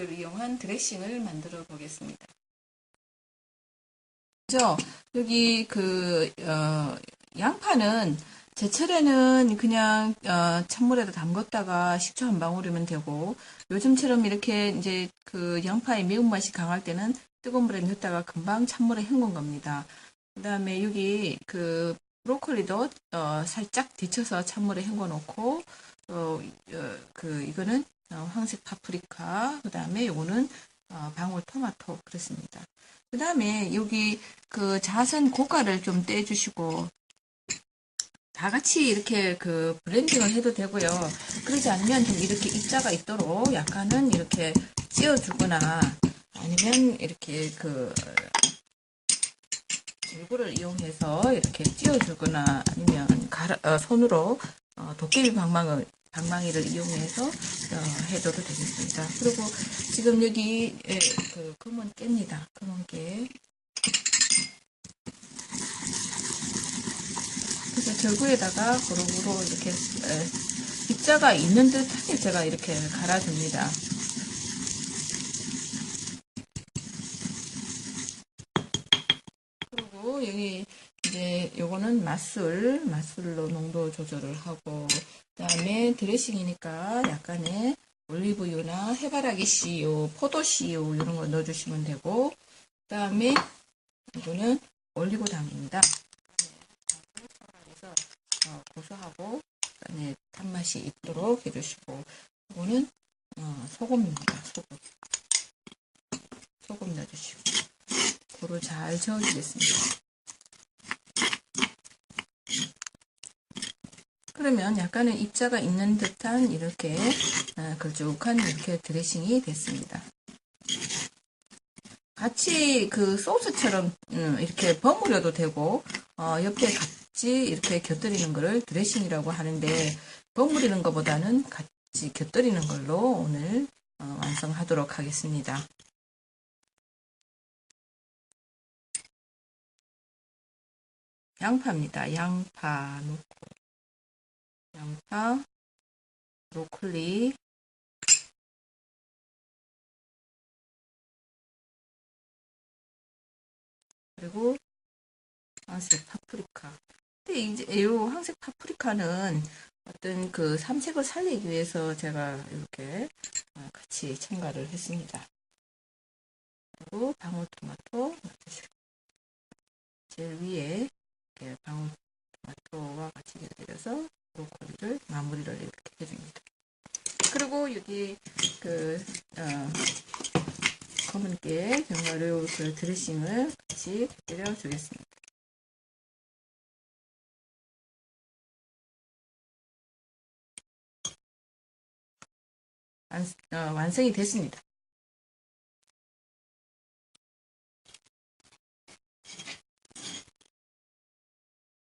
재료를 이용한 드레싱을 만들어 보겠습니다. 그죠? 여기 그, 어, 양파는 제철에는 그냥 어, 찬물에다 담궜다가 식초 한 방울이면 되고 요즘처럼 이렇게 이제 그 양파의 매운맛이 강할 때는 뜨거운 물에 넣었다가 금방 찬물에 헹군 겁니다. 그 다음에 여기 그 브로콜리도 어, 살짝 데쳐서 찬물에 헹궈 놓고 어, 어, 그 이거는 어, 황색 파프리카 그 다음에 요거는 어, 방울 토마토 그렇습니다. 그 다음에 여기 그 자선 고가를 좀 떼주시고 다 같이 이렇게 그 블렌딩을 해도 되고요. 그러지 않으면 좀 이렇게 입자가 있도록 약간은 이렇게 찧어주거나 아니면 이렇게 그 물구를 이용해서 이렇게 찧어주거나 아니면 가라, 어, 손으로 어, 도깨비 방망을 방망이를 이용해서 어, 해줘도 되겠습니다. 그리고 지금 여기 에, 그 검은 깨입니다. 검은 깨. 그래서 절구에다가 고루고루 이렇게 에, 입자가 있는 듯하게 제가 이렇게 갈아줍니다. 그리고 여기 이제 요거는 맛술, 맛술로 농도 조절을 하고 그 다음에 드레싱이니까 약간의 올리브유나 해바라기 씨유, 포도 씨유 이런 거 넣어주시면 되고 그 다음에 이거는 올리고당입니다. 그래서 어, 고소하고 그다음에 단맛이 있도록 해주시고 이거는 어, 소금입니다. 소금. 소금 넣어주시고 고루 잘 저어주겠습니다. 그러면 약간의 입자가 있는 듯한 이렇게 아, 걸쭉한 이렇게 드레싱이 됐습니다. 같이 그 소스처럼 음, 이렇게 버무려도 되고 어, 옆에 같이 이렇게 곁들이는 것을 드레싱이라고 하는데 버무리는 것보다는 같이 곁들이는 걸로 오늘 어, 완성하도록 하겠습니다. 양파입니다. 양파 넣고 양파, 브로콜리, 그리고 황색 파프리카. 근데 이제 이 황색 파프리카는 어떤 그 삼색을 살리기 위해서 제가 이렇게 어, 같이 첨가를 했습니다. 그리고 방울토마토 제일 위에 이렇게 방울토마토와 같이 곁들여서 브로콜리를 마무리를 이렇게 해줍니다. 그리고 여기 그 어, 검은깨 견과류 그 드레싱을 같이 곁들여 주겠습니다. 완, 어, 완성이 됐습니다.